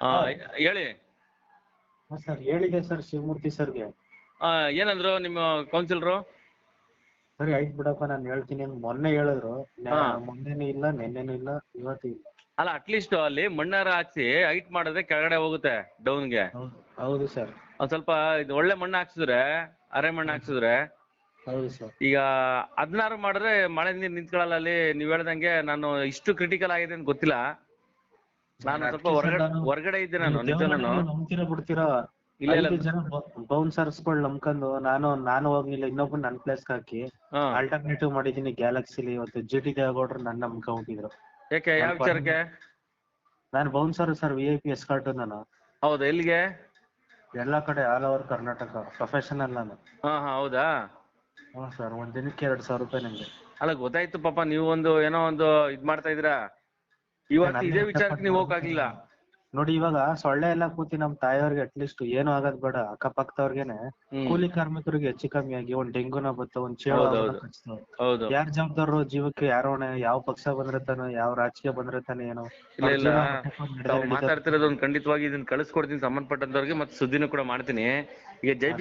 ಆ, ಹೇಳಿ. ಸರ್ ಹೇಳಿದೆ ಸರ್ ಶಿವಮೂರ್ತಿ ಸರ್ಗೆ. ಆ, ಏನಂದ್ರು ನಿಮ್ಮ ಕೌನ್ಸಿಲರು ಸರಿ ಆಯ್ತು ಬಿಡಪ್ಪ ನಾನು ಹೇಳ್ತೀನಿ. ಅಂತ ಮೊನ್ನೆ ಹೇಳಿದ್ರು. ನ- ಹಾ. ಮೊನ್ನೆನೂ ಇಲ್ಲ ನಿನ್ನೆನೂ ಇಲ್ಲ ಇವತ್ತು ಇಲ್ಲ. ಅಲ್ಲ ಅಟ್ಲೀಸ್ಟ್ ಅಲ್ಲಿ ಮಣ್ಣಾರ ಹಾಕ್ಸಿ ಹೈಟ್ ಮಾಡಿದ್ರೆ ಕೆಳಗಡೆ ಹೋಗುತ್ತೆ ಡೌನ್ಗೆ ಹೌದು ಹೌದು ಸರ್. ಒಂದ್ ಸ್ವಲ್ಪ ಇದು ಒಳ್ಳೆ ಮಣ್ಣು ಹಾಕ್ಸಿದ್ರೆ ಅರೆ ಮಣ್ಣು ಹಾಕ್ಸಿದ್ರೆ ಹೌದು ಸರ್. ಈಗ ಹದಿನಾರು ಮಾಡಿದ್ರೆ ಮಳೆ ನೀರು ನಿಂತ್ಕೊಳ್ಳಲ್ಲ ಅಲ್ಲಿ ನೀವ್ ಹೇಳ್ದಂಗೆ ನಾನು ಇಷ್ಟು ಕ್ರಿಟಿಕಲ್ ಆಗಿದೆ ಅಂತ ಗೊತ್ತಿಲ್ಲ. ನಾನು ಸ್ವಲ್ಪ ಹೊರಗಡೆ ಹೊರಗಡೆ ಇದ್ದೆ ನಾನು ನಿಜ ನಾನು ನಂಬ್ತೀರಾ ಬಿಡ್ತೀರಾ? ಇಲ್ಲ ಇಲ್ಲ. ಐದು ಜನ ಬೌನ್ಸರ್ಸ್ಗಳು ನಂಬ್ಕೊಂಡು ನಾನು ನಾನು ಹೋಗ್ಲಿಲ್ಲ ಇನ್ನೊಬ್ಬ ನನ್ ಪ್ಲೇಸ್ ಹಾಕಿ ಆಲ್ಟರ್ನೇಟಿವ್ ಮಾಡಿದೀನಿ ಗ್ಯಾಲಕ್ಸಿಲಿ ಇವತ್ತು ಜಿ ಟಿ ದೇವೇಗೌಡರು ನನ್ನ ಹೋಗಿದ್ರು. ಯಾಕೆ ಯಾವ ವಿಚಾರಕ್ಕೆ? ನಾನು bouncer sir V I P escort ನಾನು. ಹೌದು ಎಲ್ಲಿಗೆ? ಎಲ್ಲಾ ಕಡೆ ಆಲ್ ಓವರ್ ಕರ್ನಾಟಕ ಪ್ರೊಫೆಷನಲ್ ನಾನು. ಹಾ ಹಾ ಹೌದಾ? ಹಾ ಸರ್ ಒಂದ್ ದಿನಕ್ಕೆ ಎರಡ್ ಸಾವಿರ ರೂಪಾಯಿ ನಂಗೆ. ಅಲ್ಲ ಗೊತ್ತಾಯ್ತು ಪಾಪ ನೀವು ಒಂದು ಏನೋ ಒಂದು ಇದ್ ಮಾಡ್ತಾ ಇದ್ದೀರಾ? ಇವತ್ತು ಇದೇ ವಿಚಾರಕ್ಕೆ ನೀವು ಹೋಗಕ್ಕಾಗ್ಲಿಲ್ಲ ನೋಡಿ ಇವಾಗ ಸೊಳ್ಳೆ ಎಲ್ಲ ಕೂತಿ ನಮ್ ತಾಯಿಯವ್ರಿಗೆ ಅಟ್ಲೀಸ್ಟ್ ಏನು ಆಗದ್ ಬೇಡ. ಅಕ್ಕಪಕ್ಕದವ್ರಿಗೆನೆ. ಕೂಲಿ ಕಾರ್ಮಿಕರಿಗೆ ಹೆಚ್ಚು ಕಮ್ಮಿ ಆಗಿ ಒಂದ್ ಡೆಂಗುನ ಬತ್ತ ಒಂದ್ ಚೇಳು ಯಾರ್ ಜವಾಬ್ದಾರರು ಜೀವಕ್ಕೆ ಯಾರೋ ಹೊಣೆ ಯಾವ ಪಕ್ಷ ಬಂದ್ರೆ ತಾನೋ ಯಾವ ರಾಜಕೀಯ ಬಂದ್ರೆ ತಾನೇ ಏನೋ. ಇಲ್ಲ ಇಲ್ಲ. ಅವ್ರ ಜೀವನ ಕಟ್ಕೊಂಡು ತಾವು ನಡ್ದೇ ಮಾತಾಡ್ತಿರೋದು ಒಂದು ಖಂಡಿತವಾಗಿ ಇದನ್ನ ಕಳಿಸ್ಕೊಡ್ತೀನಿ ಸಂಬಂಧಪಟ್ಟಂತವ್ರಿಗೆ ಮತ್ತೆ ಸುದ್ದಿನೂ ಕೂಡ ಮಾಡ್ತೀನಿ. ಈಗ ಜೈ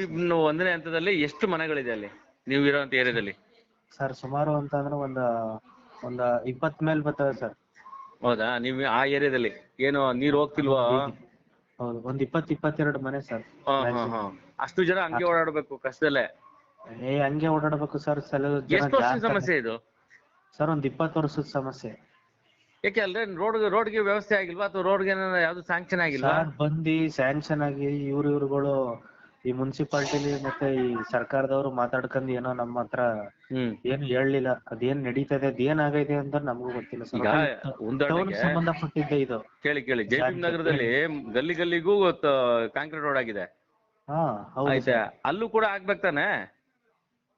ಒಂದನೇ ಹಂತದಲ್ಲಿ ಎಷ್ಟು ಮನೆಗಳಿದೆ ಅಲ್ಲಿ ನೀವು ಇರೋಂತ ಏರಿಯಾದಲ್ಲಿ? ಸರ್ ಸುಮಾರು ಅಂತ ಅಂದ್ರೆ ಒಂದ್ ಒಂದ್ ಇಪ್ಪತ್ ಮೇಲ್ ಬರ್ತವೆ ಸರ್. ಹೌದಾ? ನೀವು ಆ ಏರಿಯಾದಲ್ಲಿ ಏನು ನೀರ್ ಹೋಗ್ತಿಲ್ವಾ? ಹೌದು ಒಂದ್ ಇಪ್ಪತ್ ಇಪ್ಪತ್ತೆರಡು ಮನೆ ಸರ್ ಹಾ ಹಾ ಹಾ. ಅಷ್ಟು ಜನ ಹಂಗೆ ಓಡಾಡ್ಬೇಕು ಕಷ್ಟದಲ್ಲೇ? ಏ ಹಂಗೆ ಓಡಾಡ್ಬೇಕು ಸರ್ ಸಲ ಎಷ್ಟು ವರ್ಷದ ಸಮಸ್ಯೆ ಇದು? ಸರ್ ಒಂದ್ ಇಪ್ಪತ್ತು ವರ್ಷದ ಸಮಸ್ಯೆ. ಯಾಕೆ ಅಲ್ರಿ? ರೋಡ್ ರೋಡ್ಗೆ ವ್ಯವಸ್ಥೆ ಆಗಿಲ್ವಾ? ಅಥವಾ ರೋಡ್ಗೆ ಯಾವ್ದು ಸ್ಯಾಂಕ್ಷನ್ ಆಗಿಲ್ವಾ? ಸರ್ ಬಂದಿ ಸ್ಯಾಂಕ್ಷನ್ ಆಗಿ ಇವ್ರು ಇವ್ರುಗಳು ಈ ಮುನ್ಸಿಪಾಲ್ಟಿಲಿ ಮತ್ತೆ ಈ ಸರ್ಕಾರದವ್ರು ಮಾತಾಡ್ಕೊಂಡ್ ಏನೋ ನಮ್ಮ ಹತ್ರ ಹ್ಮ್. ಏನು ಹೇಳಲಿಲ್ಲ. ಅದೇನ್ ನಡೀತದೆ ಅದೇನ್ ಆಗೈತೆ ಅಂತ ನಮಗೂ ಗೊತ್ತಿಲ್ಲ. ಸರ್ ಈಗ ಟೌನ್ ಉದಾಹರಣೆಗೆ ಸಂಬಂಧಪಟ್ಟಿದ್ದೆ ಇದು. ಕೇಳಿ ಕೇಳಿ. ಜೈ ನಗರದಲ್ಲಿ ಗಲ್ಲಿ ಗಲ್ಲಿಗೂ ಕಾಂಕ್ರೀಟ್ ರೋಡ್ ಆಗಿದೆ. ಹಾ ಹೌದು ಆಯ್ತಾ? ಅಲ್ಲೂ ಕೂಡ ಆಗ್ಬೇಕು ತಾನೆ?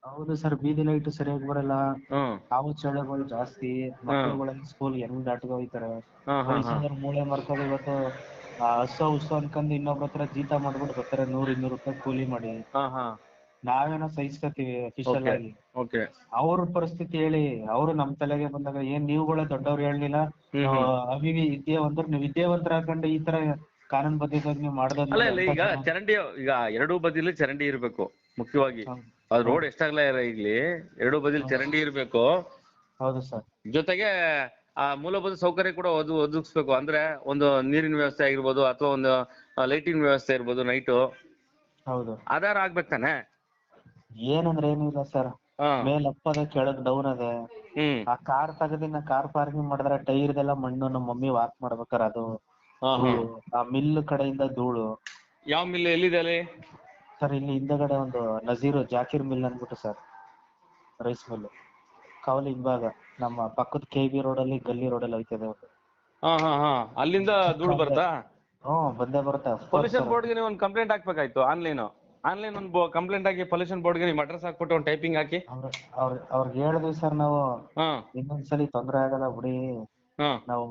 ಹೌದು ಸರ್ ಬೀದಿ ಲೈಟ್ ಸರಿಯಾಗಿ ಬರಲ್ಲ. ಹ್ಮ್ ಹಾವು ಚೇಳುಗಳು ಜಾಸ್ತಿ ಮಕ್ಕಳುಗಳೆಲ್ಲ ಸ್ಕೂಲ್ ಹೆಂಗ್ ಹೋಯ್ತಾರೆ ಹಾ ಹಾ ಹಾ. ವಯಸ್ಸಾದವ್ರು ಮೂಳೆ ಮರ್ಕೊಂಡು ಇವತ್ತು. ಹಸು ಹುಸು ಅನ್ಕೊಂಡ್ ಇನ್ನೊಬ್ರ ಹತ್ರ ಜೀತ ಮಾಡ್ಬಿಟ್ಟು ಬರ್ತಾರೆ ನೂರ್ ಇನ್ನೂರು ರೂಪಾಯಿ ಕೂಲಿ ಮಾಡಿ. ಹಾ ಹಾ. ನಾವೇನೋ ಸಹಿಸ್ಕೊತೀವಿ ಅಫಿಷಿಯಲ್ ಆಗಿ. ಓಕೆ ಅವ್ರ ಪರಿಸ್ಥಿತಿ ಹೇಳಿ ಅವರು ನಮ್ ತಲೆಗೆ ಬಂದಾಗ ಏನ್ ನೀವುಗಳೇ ದೊಡ್ಡವ್ರು ಹೇಳಲಿಲ್ಲ. ಅವಿವಿ ವಿದ್ಯಾವಂತರು ನೀವು ವಿದ್ಯಾವಂತರ ಹಾಕೊಂಡು ಈ ತರ ಕಾನೂನು ಬದ್ಧವಾಗಿ ನೀವು ಅಲ್ಲ ಇಲ್ಲ ಈಗ ಚರಂಡಿ ಈಗ ಎರಡೂ ಬದಿಲಿ ಚರಂಡಿ ಇರ್ಬೇಕು ಮುಖ್ಯವಾಗಿ. ಅದ್ ರೋಡ್ ರೋಡ್ ಇರ ಇರ್ಲಿ ಎರಡೂ ಬದಿಲಿ ಚರಂಡಿ ಇರ್ಬೇಕು. ಹೌದು ಸರ್. ಜೊತೆಗೆ ಆ ಮೂಲಭೂತ ಸೌಕರ್ಯ ಕೂಡ ಒದು ಒದಗಿಸ್ಬೇಕು. ಅಂದ್ರೆ ಒಂದು ನೀರಿನ ವ್ಯವಸ್ಥೆ ಆಗಿರ್ಬೋದು ಅಥವಾ ಒಂದು ಲೈಟಿಂಗ್ ವ್ಯವಸ್ಥೆ ಇರ್ಬೋದು ನೈಟು ಹೌದು. ಆಧಾರ ಆಗ್ಬೇಕು ತಾನೆ? ಏನಂದ್ರೆ ಏನಿಲ್ಲ ಸರ್ ಹಾ. ಮೇಲ್ ಅಪ್ ಅದ ಕೆಳಗ್ ಡೌನ್ ಅದ. ಹ್ಮ್. ಆ ಕಾರ್ ತಗದಿನ ಕಾರ್ ಪಾರ್ಕಿಂಗ್ ಮಾಡಿದ್ರೆ ಟೈರ್ದೆಲ್ಲ ಮಣ್ಣು ನಮ್ಮ ಮಮ್ಮಿ ವಾಕ್ ಮಾಡ್ಬೇಕಾರ ಅದು. ಆ ಮಿಲ್ ಕಡೆಯಿಂದ ಧೂಳು. ಯಾವ ಮಿಲ್ ಎಲ್ಲಿದೆ ಅಲ್ಲಿ? ಸರ್ ಇಲ್ಲಿ ಹಿಂದಗಡೆ ಒಂದು ನಜೀರು ಜಾಕಿರ್ ಮಿಲ್ ಅಂದ್ಬಿಟ್ಟು ಸರ್ ರೈಸ್ ಮಿಲ್ ಕಾವಲಿ ಹಿಂಭಾಗ ನಮ್ಮ ಪಕ್ಕದ ಕೆ ಬಿ ರೋಡ್ ಅಲ್ಲಿ ಗಲ್ಲಿ ರೋಡ್ ಅಲ್ಲಿ ಹೋಯ್ತದೆ ಒಂದು. ಹಾ ಹಾ ಹಾ. ಅಲ್ಲಿಂದ ಧೂಳು ಬರ್ತಾ? ಹ್ಮ್ ಬಂದೇ ಬರುತ್ತೆ. ಪೊಲ್ಯೂಷನ್ ಬೋರ್ಡ್ಗೆ ನೀವು ಒಂದು ಕಂಪ್ಲೇಂಟ್ ಹಾಕ್ಬೇಕಾಯ್ತು ಆನ್ಲೈನ್ ಆನ್ಲೈನ್ ಒಂದು ಕಂಪ್ಲೇಂಟ್ ಹಾಕಿ ಪೊಲ್ಯೂಷನ್ ಬೋರ್ಡ್ಗೆ ನೀವು ಅಡ್ರೆಸ್ ಹಾಕ್ಬಿಟ್ಟು ಒಂದು ಟೈಪಿಂಗ್ ಹಾಕಿ. ಅವ್ರ ಅವ್ರ ಅವ್ರಿಗೆ ಹೇಳಿದ್ವಿ ಸರ್ ನಾವು. ಹಾ. ಇನ್ನೊಂದ್ಸಲಿ ತೊಂದ್ರೆ ಆಗಲ್ಲ ಬಿಡಿ. ಹಾ. ನಾವು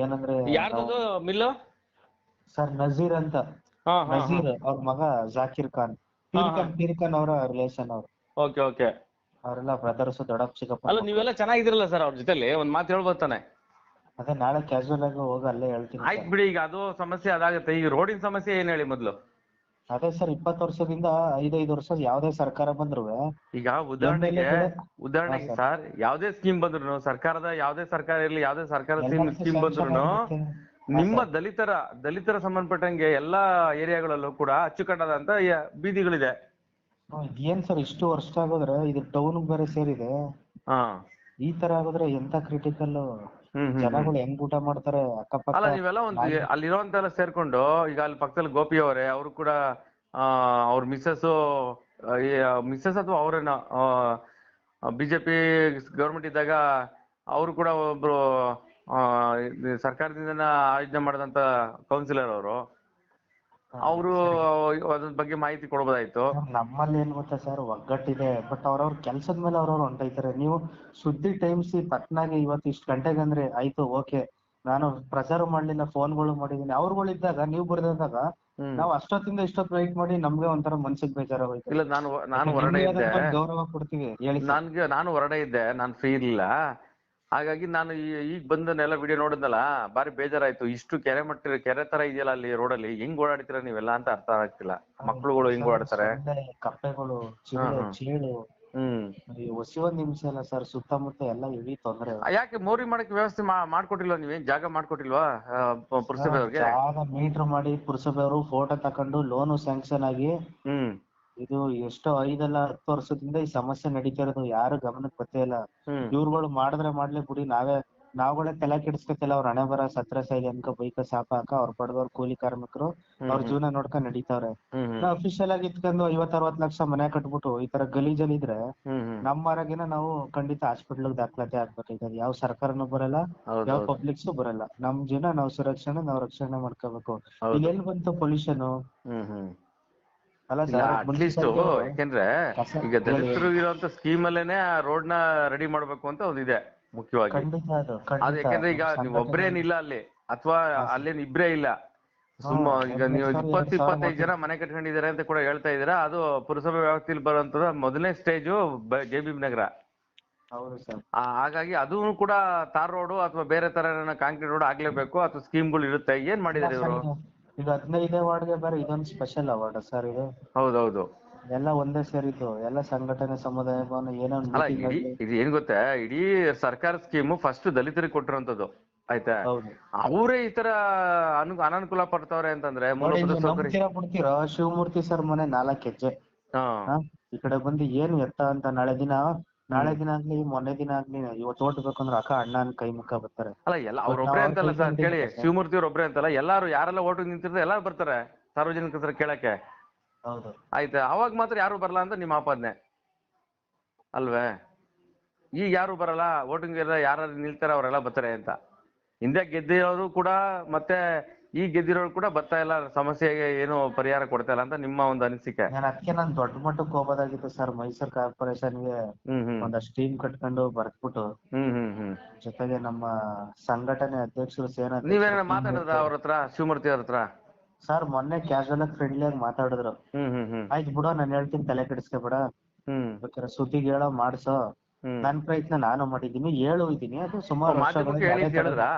ಏನಂದ್ರೆ ಯಾರ್ದು ಮಿಲ್ಲು? ಸರ್ ನಜೀರ್ ಅಂತ. ಹಾ ಹಾ ನಜೀರ್ ಅವ್ರ ಮಗ ಜಾಕಿರ್ ಖಾನ್. ಪೀರ್ ಖಾನ್ ಪೀರ್ ಖಾನ್ ಅವರ ರಿಲೇಷನ್ ಅವ್ರು. ಓಕೆ ಓಕೆ ಅವರೆಲ್ಲ ಬ್ರದರ್ಸ್ ದೊಡ್ಡಪ್ಪ ಚಿಕ್ಕಪ್ಪ ಅಲ್ಲ ನೀವೆಲ್ಲ ಚೆನ್ನಾಗಿದಿರಲ್ಲ ಸರ್ ಅವ್ರ ಜೊತೆಲಿ ಒಂದ್ ಮಾತು ಹೇಳ್ಬೋದು ತಾನೆ. ಅದೇ ನಾಳೆ ಕ್ಯಾಶುವಲ್ ಆಗಿ ಹೋಗಿ ಅಲ್ಲೇ ಹೇಳ್ತೀನಿ ಆಯ್ತು ಬಿಡಿ ಈಗ ಅದು ಸಮಸ್ಯೆ ಅದಾಗುತ್ತೆ. ಈಗ ರೋಡಿನ ಸಮಸ್ಯೆ ಏನ್ ಹೇಳಿ ಮೊದಲು? ಅದೇ ಸರ್ ಇಪ್ಪತ್ತು ವರ್ಷದಿಂದ ಐದೈದು ವರ್ಷ ಯಾವ್ದೇ ಸರ್ಕಾರ ಬಂದ್ರು ಈಗ ಉದಾಹರಣೆಗೆ ಉದಾಹರಣೆಗೆ ಸರ್ ಯಾವ್ದೇ ಸ್ಕೀಮ್ ಬಂದ್ರು ಸರ್ಕಾರದ ಯಾವ್ದೇ ಸರ್ಕಾರ ಇರ್ಲಿ ಯಾವ್ದೇ ಸರ್ಕಾರದ ಸ್ಕೀಮ್ ಬಂದ್ರು ನಿಮ್ಮ ದಲಿತರ ದಲಿತರ ಸಂಬಂಧಪಟ್ಟಂಗೆ ಎಲ್ಲಾ ಏರಿಯಾಗಳಲ್ಲೂ ಕೂಡ ಅಚ್ಚುಕಟ್ಟಾದಂತ ಬೀದಿಗಳಿದೆ. ಏನ್ ಸರ್ ಇಷ್ಟು ವರ್ಷ ಆಗೋದ್ರೆ ಇದು ಟೌನ್ ಬೇರೆ ಸೇರಿದೆ. ಹಾ. ಈ ತರ ಆಗೋದ್ರೆ ಎಂತ ಕ್ರಿಟಿಕಲ್. ಜನಗಳು ಹೆಂಗ್ ಊಟ ಮಾಡ್ತಾರೆ ಅಕ್ಕಪಕ್ಕ ಅಲ್ಲ ನೀವೆಲ್ಲ ಒಂದು ಅಲ್ಲಿರುವಂತೆಲ್ಲ ಸೇರ್ಕೊಂಡು ಈಗ ಅಲ್ಲಿ ಪಕ್ಕದಲ್ಲಿ ಗೋಪಿ ಅವರೇ ಅವರು ಕೂಡ ಆ ಅವ್ರ ಮಿಸ್ಸಸ್ ಮಿಸ್ಸಸ್ ಅಥವಾ ಅವರೇನ ಬಿಜೆಪಿ ಗೌರ್ಮೆಂಟ್ ಇದ್ದಾಗ ಅವರು ಕೂಡ ಒಬ್ರು ಆ, ಇದು ಸರ್ಕಾರದಿಂದ ಆಯೋಜನೆ ಮಾಡಿದಂತ ಕೌನ್ಸಿಲರ್ ಅವರು. ಅವರು ಅದ್ರ ಬಗ್ಗೆ ಮಾಹಿತಿ ಕೊಡ್ಬೋದಾಯ್ತು. ಸರ್, ನಮ್ಮಲ್ಲಿ ಏನ್ ಗೊತ್ತಾ ಸರ್ ಒಗ್ಗಟ್ಟಿದೆ ಬಟ್ ಅವ್ರವ್ರ ಕೆಲ್ಸದ ಮೇಲೆ ಅವ್ರವ್ರು ಹೊಂಟೈತಾರೆ ನೀವು ಸುದ್ದಿ ಟೈಮ್ಸ್ ಪಟ್ನಾಗೆ ಇವತ್ತು ಇಷ್ಟು ಗಂಟೆಗೆ ಅಂದ್ರೆ ಆಯ್ತು ಓಕೆ. ನಾನು ಪ್ರಚಾರ ಮಾಡ್ಲಿಲ್ಲ ಫೋನ್ಗಳು ಮಾಡಿದೀನಿ. ಅವ್ರುಗಳಿದ್ದಾಗ ನೀವು ಬರ್ದಾಗ. ನಾವು ಅಷ್ಟೊತ್ತಿಂದ ಇಷ್ಟೊತ್ತು ವೈಟ್ ಮಾಡಿ ನಮ್ಗೆ ಒಂಥರ ಮನ್ಸಿಗೆ ಬೇಜಾರಾಗೋಯ್ತು. ಇಲ್ಲ ನಾನು ನಾನು ಇದ್ದೆ. ಗೌರವ ಕೊಡ್ತೀವಿ ಹೇಳಿ ನನ್ಗೆ ನಾನು ಹೊರಗಡೆ ಇದ್ದೆ ನಾನು ಫ್ರೀ ಇರ್ಲಿಲ್ಲ. ಹಾಗಾಗಿ ನಾನು ಈ- ಈಗ ಬಂದನ್ನೆಲ್ಲ ವಿಡಿಯೋ ನೋಡಿದ್ನಲ್ಲ ಬಾರಿ ಬೇಜಾರಾಯ್ತು. ಇಷ್ಟು ಕೆರೆ ಮಟ್ಟ ಕೆರೆ ತರ ಇದೆಯಲ್ಲ ಅಲ್ಲಿ ರೋಡಲ್ಲಿ ಹೆಂಗ್ ಓಡಾಡ್ತೀರಾ ನೀವೆಲ್ಲ ಅಂತ ಅರ್ಥ ಆಗ್ತಿಲ್ಲ. ಮಕ್ಳುಗಳು ಹೆಂಗ್ ಓಡಾಡ್ತಾರೆ? ಸೊಳ್ಳೆ, ಕಪ್ಪೆಗಳು ಚೀಳು ಹ್ಮ್ ಈ ನಿಮಿಷ ಅಲ್ಲ ಸರ್ ಸುತ್ತಮುತ್ತ ಎಲ್ಲ ಇಡೀ ತೊಂದ್ರೆ ಆ, ಯಾಕೆ ಮೋರಿ ಮಾಡಕ್ಕೆ ವ್ಯವಸ್ಥೆ ಮಾ- ನೀವೇ? ನೀವೇನ್ ಜಾಗ ಮಾಡ್ಕೊಟ್ಟಿಲ್ವಾ? ಆ, ಪ- ಪುರಸಭೆ ಅವ್ರಿಗೆ ಜಾಗ ಮೀಟರ್ ಮಾಡಿ ಪುರಸಭೆ ಅವರು ಫೋಟೋ ತಕೊಂಡು ಲೋನು ಸ್ಯಾಂಕ್ಷನ್ ಆಗಿ ಹ್ಮ್. ಇದು ಎಷ್ಟೋ ಐದಲ್ಲ ಹತ್ತು ವರ್ಷದಿಂದ ಈ ಸಮಸ್ಯೆ ನಡೀತಾ ಇರೋದು ಯಾರು ಗಮನಕ್ಕೆ ಬರ್ತಾ ಇಲ್ಲ. ಇವ್ರುಗಳು ಮಾಡಿದ್ರೆ ಮಾಡ್ಲಿ ಬಿಡಿ ನಾವೇ ನಾವುಗಳೇ ತಲೆ ಕೆಡಿಸ್ಕೊತಿಲ್ಲ ಅವ್ರ ಹಣೆ ಬರ ಸತ್ರ ಸೈಲಿ ಅನ್ಕ ಬೈಕ ಸಾಪ ಹಾಕ ಅವ್ರ ಪಡೆದವ್ರ ಕೂಲಿ ಕಾರ್ಮಿಕರು ಅವ್ರ ಜೀವನ ನೋಡ್ಕೊಂಡ್ ನಡೀತಾವ್ರೆ. ನಾವ್ ಅಫಿಷಿಯಲ್ ಆಗಿ ಇಟ್ಕೊಂಡು ಐವತ್ ಅರವತ್ ಲಕ್ಷ ಮನೆ ಕಟ್ಬಿಟ್ಟು ಈ ತರ ಗಲೀಜಲ್ಲಿ ಇದ್ರೆ ನಮ್ಮ ಆರೋಗ್ಯನ ನಾವು ಖಂಡಿತ ಹಾಸ್ಪಿಟಲ್ ದಾಖಲಾತಿ ಆಗ್ಬೇಕಾಯ್ತದೆ ಯಾವ ಸರ್ಕಾರನು ಬರಲ್ಲ ಯಾವ ಪಬ್ಲಿಕ್ಸ್ ಬರಲ್ಲ. ನಮ್ ಜೀವನ ನಾವು ಸುರಕ್ಷಣೆ ನಾವು ರಕ್ಷಣೆ ಮಾಡ್ಕೋಬೇಕು. ಇಲ್ಲಿ ಎಲ್ಲಿ ಬಂತು ಪೊಲ್ಯೂಷನ್ ಅಲ್ಲ ಅಟ್ಲೀಸ್ಟ್ ಯಾಕೆಂದ್ರೆ ಈಗ ದಲಿತರು ಇರುವಂತ ಸ್ಕೀಮ್ ಅಲ್ಲೇನೆ ಆ ರೋಡ್ನ ರೆಡಿ ಮಾಡ್ಬೇಕು ಅಂತ ಒಂದಿದೆ ಮುಖ್ಯವಾಗಿ. ಅದು ಯಾಕಂದ್ರೆ ಈಗ ನೀವ್ ಒಬ್ರೇನಿಲ್ಲ ಅಲ್ಲಿ ಅಥವಾ ಅಲ್ಲೇನ್ ಇಬ್ರೇ ಇಲ್ಲ. ಸುಮ್ಮ ಈಗ ನೀವು ಇಪ್ಪತ್ತು ಸಾವಿರ ಇಪ್ಪತ್ತೈದು ಜನ ಮನೆ ಕಟ್ಕೊಂಡಿದ್ದಾರೆ ಅಂತ ಕೂಡ ಹೇಳ್ತಾ ಇದೀರಾ ಅದು ಪುರಸಭೆ ವ್ಯಾಪ್ತಿಯಲ್ಲಿ ಬರುವಂತದ ಮೊದಲನೇ ಸ್ಟೇಜು ಜೆ ಬಿ ನಗರ. ಹಾಗಾಗಿ ಅದು ಕೂಡ ತಾರ್ ರೋಡ್ ಅಥವಾ ಬೇರೆ ತರ ಕಾಂಕ್ರೀಟ್ ರೋಡ್ ಆಗ್ಲೇಬೇಕು ಅಥವಾ ಸ್ಕೀಮ್ಗಳು ಇರುತ್ತೆ ಏನ್ ಮಾಡಿದಾರೆ ಇವರು? ಈಗ ಹದಿನೈದೇ ವಾರ್ಡ್ಗೆ ಬೇರೆ ಇದೊಂದು ಸ್ಪೆಷಲ್ ಅವಾರ್ಡ್ ಸರ್ ಇದು. ಹೌದೌದು. ಎಲ್ಲ ಒಂದೇ ಸೇರಿದ್ದು ಎಲ್ಲ ಸಂಘಟನೆ ಸಮುದಾಯ ಭವನ ಏನೋ ಒಂದ್ ಅಲ್ಲ meeting ಇಡೀ ಅಲ್ಲಿ- ಇದು ಏನ್ ಗೊತ್ತಾ? ಇಡೀ ಸರ್ಕಾರ ಸ್ಕೀಮ್ ಫಸ್ಟ್ ದಲಿತರಿಗೆ ಕೊಟ್ಟಿರುವಂತದ್ದು ಆಯ್ತಾ? ಹೌದು. ಅವರೇ ಈ ತರ ಅನು ಅನಾನುಕೂಲ ಪಡ್ತಾವ್ರೆ ಅಂತಂದ್ರೆ ನೋಡಿ ಮೂಲಭೂತ ನೀವು ಸೌಕರ್ಯ ನಂಬ್ತೀರಾ ಬಿಡ್ತೀರಾ? ಶಿವಮೂರ್ತಿ ಸರ್ ಮನೆ ನಾಲ್ಕು ಹೆಜ್ಜೆ. ಹಾ. ಹಾ? ಈ ಕಡೆ ಬಂದು ಏನು ಎತ್ತ ಅಂತ ನಾಳೆ ದಿನ ನಾಳೆ ದಿನ ಆಗ್ಲಿ ಮೊನ್ನೆ ದಿನ ಆಗ್ಲಿ ಇವತ್ತು ಓಟ್ ಬೇಕಂದ್ರೆ ಅಕ್ಕ ಅಣ್ಣನ ಕೈ ಮುಖ ಬರ್ತಾರೆ. ಅಲ್ಲ ಎಲ್ಲ ಅವ್ರೊಬ್ರೇ ಅಂತಲ್ಲ ಸರ್ ಕೇಳಿ ಶಿವಮೂರ್ತಿ ಅವ್ರೊಬ್ರೇ ಅಂತಲ್ಲ ಎಲ್ಲಾರು ಯಾರೆಲ್ಲ ಗೆ ನಿಂತಿರ್ತಾರೆ ಎಲ್ಲಾರು ಬರ್ತಾರೆ ಸಾರ್ವಜನಿಕ ಹತ್ರ ಕೇಳಕ್ಕೆ. ಹೌದು. ಆಯ್ತಾ? ಅವಾಗ ಮಾತ್ರ ಯಾರು ಬರಲ್ಲ ಅಂತ ನಿಮ್ಮ ಆಪಾದನೆ. ಅಲ್ವೇ? ಈಗ ಯಾರು ಬರಲ್ಲ ವೋಟಿಂಗ್ ಯಾರು ನಿಲ್ತಾರೆ ಅವರೆಲ್ಲ ಬರ್ತಾರೆ ಅಂತ. ಹಿಂದೆ ಗೆದ್ದಿರೋರು ಕೂಡ ಮತ್ತೆ ಈ ಗೆದ್ದಿರೋರು ಕೂಡ ಬರ್ತಾ ಇಲ್ಲ ಸಮಸ್ಯೆಗೆ ಏನು ಪರಿಹಾರ ಕೊಡ್ತಾ ಇಲ್ಲ ಅಂತ ನಿಮ್ಮ ಒಂದು ಅನಿಸಿಕೆ. ನಾನು ಅದಕ್ಕೆ ನಾನು ದೊಡ್ಡ ಮಟ್ಟಕ್ಕೆ ಹೋಗೋದಾಗಿತ್ತು ಸರ್ ಮೈಸೂರು ಕಾರ್ಪೊರೇಷನ್ಗೆ ಗೆ ಹ್ಮ್. ಒಂದಷ್ಟು ಟೀಮ್ ಕಟ್ಕೊಂಡು ಬರ್ದ್ಬಿಟ್ಟು. ಹ್ಮ್ ಹ್ಮ್ ಹ್ಮ್. ಜೊತೆಗೆ ನಮ್ಮ ಸಂಘಟನೆ ಅಧ್ಯಕ್ಷರು ಸೇನಾ ನೀವೇನ ಮಾತಾಡಿದ್ರ ಅವ್ರ ಹತ್ರ ಶಿವಮೂರ್ತಿ ಅವ್ರ ಹತ್ರ? ಸರ್ ಮೊನ್ನೆ ಕ್ಯಾಶುವಲ್ ಆಗಿ ಫ್ರೆಂಡ್ಲಿ ಆಗಿ ಮಾತಾಡಿದ್ರು. ಹ್ಮ್ ಹ್ಮ್ ಹ್ಮ್. ಆಯ್ತು ಬಿಡೋ ನಾನು ಹೇಳ್ತೀನಿ ತಲೆ ಕೆಡಿಸ್ಕೊಬೇಡ. ಹ್ಮ್. ಬೇಕಾದ್ರೆ ಸುದ್ದಿಗೆ ಹೇಳೋ ಮಾಡ್ಸೋ. ಹ್ಮ್. ನನ್ ಪ್ರಯತ್ನ ನಾನು ಮಾಡಿದೀನಿ ಹೇಳು ಇದ್ದೀನಿ. ಅದು ಸುಮಾರು ವರ್ಷಗಳಿಂದ ಹೇಳಿದ್ರಾ?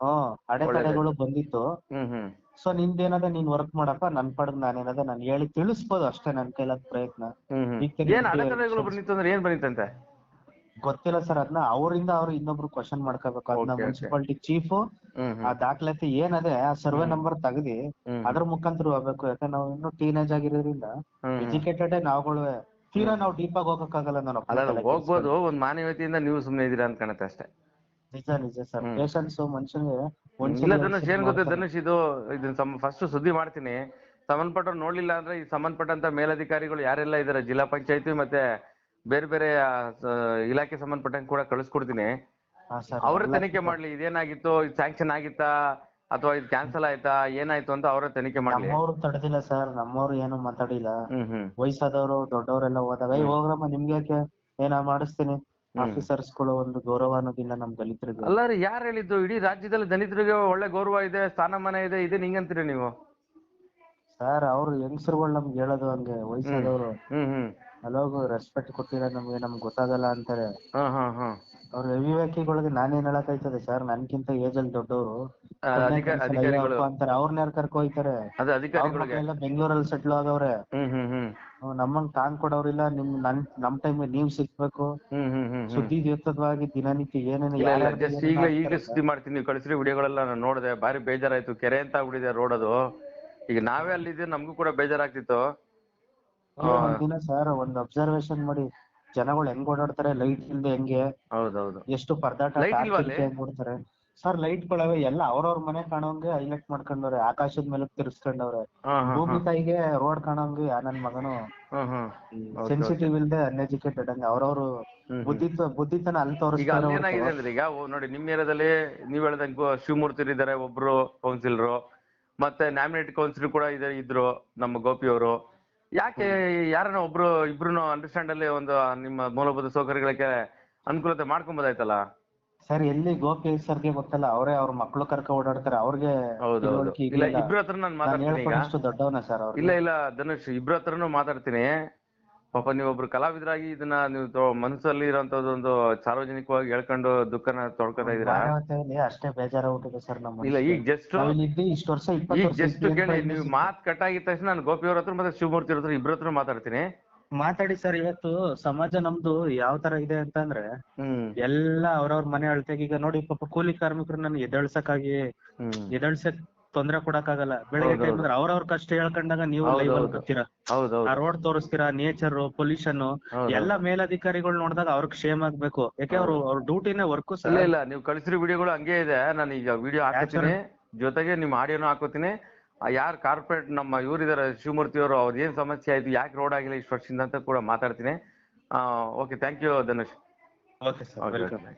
ಹ್ಮ್ ಅಡೆತಡೆಗಳು ಬಂದಿತ್ತು. ಹ್ಮ್ ಹ್ಮ್. ಸೊ ನಿಂದೇನದ ನೀನ್ ವರ್ಕ್ ಮಾಡಪ್ಪ ನನ್ ಪಡೆದ್ ನಾನೇನದ ನಾನು ಹೇಳಿ ತಿಳಿಸ್ಬೋದು ಅಷ್ಟೇ ನನ್ ಕೈಲಾದ ಪ್ರಯತ್ನ. ಹ್ಮ್ ಹ್ಮ್. ಈಗ ಏನ್ ಅಡೆತಡೆಗಳು ಬಂದಿತ್ತು ಅಂದ್ರೆ ಏನ್ ಬಂದಿತ್ತಂತೆ? ಗೊತ್ತಿಲ್ಲ ಸರ್ ಅದನ್ನ ಅವರಿಂದ ಅವ್ರು ಇನ್ನೊಬ್ರು ಕ್ವಶನ್ ಮಾಡ್ಕೋಬೇಕು. ಅದನ್ನ Okay, okay. Municipality chief hmm ah hmm ದಾಖಲಾತಿ ಏನದೆ ಆ ಸರ್ವೆ ನಂಬರ್ ತೆಗ್ದಿ ಹ್ಮ್ ಅದ್ರ ಮುಖಾಂತರ ಹೋಗ್ಬೇಕು. ಯಾಕಂದ್ರೆ ನಾವು ಇನ್ನೂ ಟೀನೇಜ್ ಆಗಿರೋದ್ರಿಂದ ಹ್ಮ್ ಹ್ಮ್. ಎಜುಕೇಟೆಡ್ ನಾವುಗಳು. ತೀರಾ ನಾವು ಡೀಪ್ ಆಗಿ ಹೋಗಕ್ಕಾಗಲ್ಲ ನಾನು ಅಲ್ಲ ಅಲ್ಲ, ಹೋಗ್ಬೋದು. ಒಂದ್ ಮಾನವೀಯತೆಯಿಂದ ನೀವು ಸುಮ್ನೆ ಇದೀರಾ ಅಂತ ಕಾಣುತ್ತೆ ಅಷ್ಟೇ. ನಿಜ ನಿಜ ಸರ್. ಪೇಷನ್ಸ್ ಮನುಷ್ಯನಿಗೆ ಇಲ್ಲ ಧನುಷ್ ಏನ್ ಗೊತ್ತ ಧನುಷ್ ಇದು ಇದನ್ನ ಫಸ್ಟ್ ಸುದ್ದಿ ಮಾಡ್ತೀನಿ. ಸಂಬಂಧಪಟ್ಟವ್ರು ನೋಡ್ಲಿಲ್ಲ ಅಂದ್ರೆ ಈ ಸಂಬಂಧಪಟ್ಟಂತ ಮೇಲಧಿಕಾರಿಗಳು ಯಾರೆಲ್ಲ ಇದಾರೆ? ಜಿಲ್ಲಾ ಪಂಚಾಯತಿ ಮತ್ತೆ ಬೇರೆ ಬೇರೆ ಇಲಾಖೆ ಸಂಬಂಧಪಟ್ಟಂಗೆ ಕೂಡ ಕಳಿಸ್ಕೊಡ್ತೀನಿ. ಅವ್ರ ತನಿಖೆ ಮಾಡ್ಲಿ. ಇದೇನಾಗಿತ್ತು? ಇದು ಸ್ಯಾಂಕ್ಷನ್ ಆಗಿತ್ತಾ? ಅಥವಾ ಇದು ಕ್ಯಾನ್ಸಲ್ ಆಯ್ತಾ? ಏನಾಯ್ತು ಅಂತ ಅವ್ರ ತನಿಖೆ ಮಾಡ್ಲಿ. ನಮ್ಮವ್ರು ತಡೆದಿಲ್ಲ ಸರ್. ನಮ್ಮವ್ರು ಏನು ಮಾತಾಡಿಲ್ಲ. ವಯಸ್ಸಾದವರು ದೊಡ್ಡವರೆಲ್ಲ ಹೋದಾಗ ಹೋಗ್ರಮ್ಮ ನಿಮ್ಗೆ ಯಾಕೆ ಏನ ಮಾಡಿಸ್ತೀನಿ? ಹ್ಮ್. ಆಫೀಸರ್ಸ್ಗಳು ಒಂದು ಗೌರವ ಅನ್ನೋದಿಲ್ಲ ನಮ್ ದಲಿತರಿಗೆ. ಅಲ್ಲ ರೀ ಯಾರು ಹೇಳಿದ್ದು? ಇಡೀ ರಾಜ್ಯದಲ್ಲಿ ದಲಿತರಿಗೆ ಒಳ್ಳೆ ಗೌರವ ಇದೆ ಸ್ಥಾನಮಾನ ಇದೆ ಇದೆ ನಿಂಗಂತೀರಿ ನೀವು? ಸರ್ ಅವ್ರು ಹೆಂಗಸರುಗಳು ನಮ್ಗೆ ಹೇಳೋದು ಹಂಗೆ ವಯಸ್ಸಾದವರು. ಹ್ಮ್ ಹ್ಮ್ ಅಲ್ಲೋಗು ರೆಸ್ಪೆಕ್ಟ್ ಕೊಟ್ಟಿಲ್ಲ ನಮ್ಗೆ ನಮ್ಗೆ ಗೊತ್ತಾಗಲ್ಲ ಅಂತಾರೆ. ಹಾ ಹಾ ಹಾ. ಅವ್ರ ಅವಿವೇಕಿಗಳಿಗೆ ನಾನೇನ್ ಹೇಳಕ್ಕಾಯ್ತದೆ ಸರ್ ನನ್ಕಿಂತ ಏಜ್ ಅಲ್ಲಿ ದೊಡ್ಡವರು ಆ, ಅಧಿಕ ಅಧಿಕಾರಿಗಳು. ಅಂತಾರೆ. ಅವ್ರನ್ನ ಯಾರು ಕರ್ಕೊ ಹೋಯ್ತಾರೆ? ಅದೇ ಅಧಿಕಾರಿಗಳಿಗೆ. ಬೆಂಗಳೂರಲ್ಲಿ ಸೆಟ್ಲ್ ಆಗವ್ರೆ. ಹ್ಮ್ ಹ್ಮ್ ಹ್ಮ್. ಹ್ಮ್, ನಮ್ಮಂಗ್ ಟಾಂಗ್ ಕೊಡೋರಿಲ್ಲ ನಿಮ್ ನನ್ ನಮ್ ಟೈಮ್ ನೀವ್ ಸಿಗ್ಬೇಕು. ಸುದ್ದಿ ಹ್ಮ್ ಹ್ಮ್ ಹ್ಮ್. ಸುದ್ದಿಯುತವಾಗಿ ದಿನನಿತ್ಯ ಏನೇನು ಇಲ್ಲ ಇಲ್ಲ ಯಾರ್ಯಾರ್ದು ಜಸ್ಟ್ ಏನೇನ್ ಸುದ್ದಿ ಮಾಡ್ತೀನಿ. ನೀವು ಕಳಿಸ್ರಿ ವಿಡಿಯೋಗಳೆಲ್ಲ ನಾನು ನೋಡಿದೆ. ಭಾರಿ ಬೇಜಾರಾಯ್ತು. ಕೆರೆ ಅಂತ ಆಗ್ಬಿಟ್ಟಿದೆ ರೋಡ್ ಅದು. ಈಗ ನಾವೇ ಅಲ್ಲಿದ್ದೆ ನಮಗೂ ಕೂಡ ಬೇಜಾರಾಗ್ತಿತ್ತು. ಒಂದಿನ ಸರ್ ಒಂದ್ ಅಬ್ಸರ್ವೇಷನ್ ಮಾಡಿ. ಜನಗಳು ಹೆಂಗ್ ಓಡಾಡ್ತಾರೆ ಲೈಟ್ ಇಲ್ದೆ ಹೆಂಗೆ ಹೌದೌದು. ಎಷ್ಟು ಪರದಾಟ Light ಇಲ್ವಾ ಅಲ್ಲಿ? ಹೆಂಗ್ ಬಿಡ್ತಾರೆ ಸರ್ ಲೈಟ್ ಗಳವೆ ಎಲ್ಲ ಅವ್ರವ್ರ ಮನೆ ಕಾಣೋಂಗೆ ಹೈಲೈಟ್ ಮಾಡ್ಕೊಂಡವ್ರೆ ಆಕಾಶದ ಮೇಲೆ ತಿರ್ಸ್ಕೊಂಡವ್ರೆ. ಹಾ ಹಾ ಭೂಮಿ ತಾಯಿಗೆ ರೋಡ್ ಕಾಣೋಂಗೆ ಯಾ ನನ್ ಮಗನು ಹಾ ಹಾ. ಸೆನ್ಸಿಟಿವ್ ಇಲ್ದೆ ಅನ್ಎಜುಕೇಟೆಡ್ ಹಂಗೆ ಅವ್ರವ್ರು ಹ್ಮ್. ಬುದ್ಧಿತ್ವ ಬುದ್ಧಿತನ ಅಲ್ಲಿ ಈಗ ತೋರಿಸ್ತಾರೆ ಅಂದ್ರೆ ಈಗ ನೋಡಿ ನಿಮ್ಮ ಏರಿಯಾದಲ್ಲಿ ನೀವ್ ಹೇಳ್ದಂಗೆ ಶಿವಮೂರ್ತಿ ಇದ್ದಾರೆ ಒಬ್ರು ಕೌನ್ಸಿಲರು ಮತ್ತೆ ನ್ಯಾಮಿನೇಟ್ ಕೌನ್ಸಿಲರ್ ಕೂಡ ಇದೆ ಇದ್ರು ನಮ್ಮ ಗೋಪಿ ಅವರು ಯಾಕೆ ಯಾರನ್ನ ಒಬ್ರು ಇಬ್ರು ಅಂಡರ್ಸ್ಟ್ಯಾಂಡ್ ಅಲ್ಲಿ ಒಂದು ನಿಮ್ಮ ಮೂಲಭೂತ ಸೌಕರ್ಯಗಳಿಗೆ ಅನುಕೂಲತೆ ಮಾಡ್ಕೊಂಬೋದಾಯ್ತಲ್ಲ? ಸರ್ ಎಲ್ಲಿ ಗೋಪಿ ಸರ್ಗೆ ಗೊತ್ತಲ್ಲ ಅವರೇ ಅವ್ರ ಮಕ್ಕಳು ಕರ್ಕ ಓಡಾಡ್ತಾರೆ ಅವ್ರಿಗೆ ಹೌದು ತಿಳುವಳಿಕೆ ಇಲ್ಲ ಇರ್ಲಿಲ್ಲ. ಇಬ್ರ ಹತ್ರ ನಾನು ನಾನ್ ಮಾತಾಡ್ತೀನಿ ಹೇಳ್ಕೊಂಡಷ್ಟು ದೊಡ್ಡವನ ಸರ್ ಅವ್ರು ಇಲ್ಲ ಇಲ್ಲ ಧನುಷ್ ಇಬ್ರ ಹತ್ರನು ಮಾತಾಡ್ತೀನಿ. ಪಾಪ ನೀವೊಬ್ರು ಕಲಾವಿದರಾಗಿ ಇದನ್ನ ನೀವು ಮನಸಲ್ಲಿ ಮನಸ್ಸಲ್ಲಿ ಒಂದು ಸಾರ್ವಜನಿಕವಾಗಿ ಹೇಳ್ಕೊಂಡು ದುಃಖನ ತೊಡ್ಕೊತಾ ಇದೀರಾ ಅಷ್ಟೇ ಬೇಜಾರಾಗ್ಬಿಟ್ಟಿದೆ ಸರ್ ನಮ್ಮ ಇಲ್ಲ ಈಗ ಜಸ್ಟ್ ಇಷ್ಟು ವರ್ಷ ಈಗ ಜಸ್ಟ್ ಕೇಳಿ ನೀವು ಮಾತ್ ಕಟ್ ಆಗಿದ ತಕ್ಷಣ ನಾನು ಗೋಪಿ ಅವ್ರ ಹತ್ರ ಮತ್ತೆ ಶಿವಮೂರ್ತಿ ಅವ್ರ ಹತ್ರ ಇಬ್ರ ಹತ್ರ ಮಾತಾಡ್ತೀನಿ. ಮಾತಾಡಿ ಸರ್ ಇವತ್ತು ಸಮಾಜ ನಮ್ದು ಯಾವ ತರ ಇದೆ ಅಂತಂದ್ರೆ ಅಂದ್ರೆ ಎಲ್ಲ ಅವ್ರವ್ರ ಮನೆ ಅಳತೆಗೆ ಈಗ ನೋಡಿ ಪಾಪ ಕೂಲಿ ಕಾರ್ಮಿಕರು ನಾನು ಎದಳ್ಸಕ್ಕಾಗಿ ಎದಳ್ಸಕ್ ತೊಂದ್ರೆ ಕೊಡಕ್ಕಾಗಲ್ಲ. ಬೆಳಗ್ಗೆ ಹೌದು, ಟೈಮ್ ಹೌದು. ಅಂದ್ರೆ ಅವ್ರವ್ರ ಕಷ್ಟ ಹೇಳ್ಕೊಂಡಾಗ ನೀವು ಹೌದು, ಲೈವ್ ಅಲ್ಲಿ ಹೌದು. ಬರ್ತೀರಾ ಹೌದೌದು. ಆ ರೋಡ್ ತೋರಿಸ್ತೀರಾ ನೇಚರ್ ಪೊಲ್ಯೂಷನ್ ಹೌದು. ಎಲ್ಲ ಮೇಲಧಿಕಾರಿಗಳು ನೋಡಿದಾಗ ಅವ್ರಿಗೆ ಕ್ಷೇಮ ಆಗ್ಬೇಕು. ಯಾಕೆ ಅವ್ರು ಅವ್ರ ಡ್ಯೂಟಿನೇ ವರ್ಕು ಇಲ್ಲ ಸರ್? ಇಲ್ಲ ನೀವು ಕಳಿಸಿರೋ ವಿಡಿಯೋಗಳು ಹಂಗೆ ಇದೆ. ನಾನು ಈಗ ವಿಡಿಯೋ ಹಾಕೋತೀನಿ ಜೊತೆಗೆ ನಿಮ್ಮ ಆಡಿಯೋನು ಹಾಕೋತೀನಿ ಯಾರ್ ಕಾರ್ಪೊರೇಟ್ ನಮ್ಮ ಇವರಿದ್ದಾರೆ ಶಿವಮೂರ್ತಿ ಅವರು ಅವ್ರ ಏನ್ ಸಮಸ್ಯೆ ಆಯ್ತು ಯಾಕೆ ರೋಡ್ ಆಗಿಲ್ಲ ಇಷ್ಟು ವರ್ಷದಿಂದ ಅಂತ ಕೂಡ ಮಾತಾಡ್ತೀನಿ. Okay thank you Dhanush okay sir Okay, welcome okay.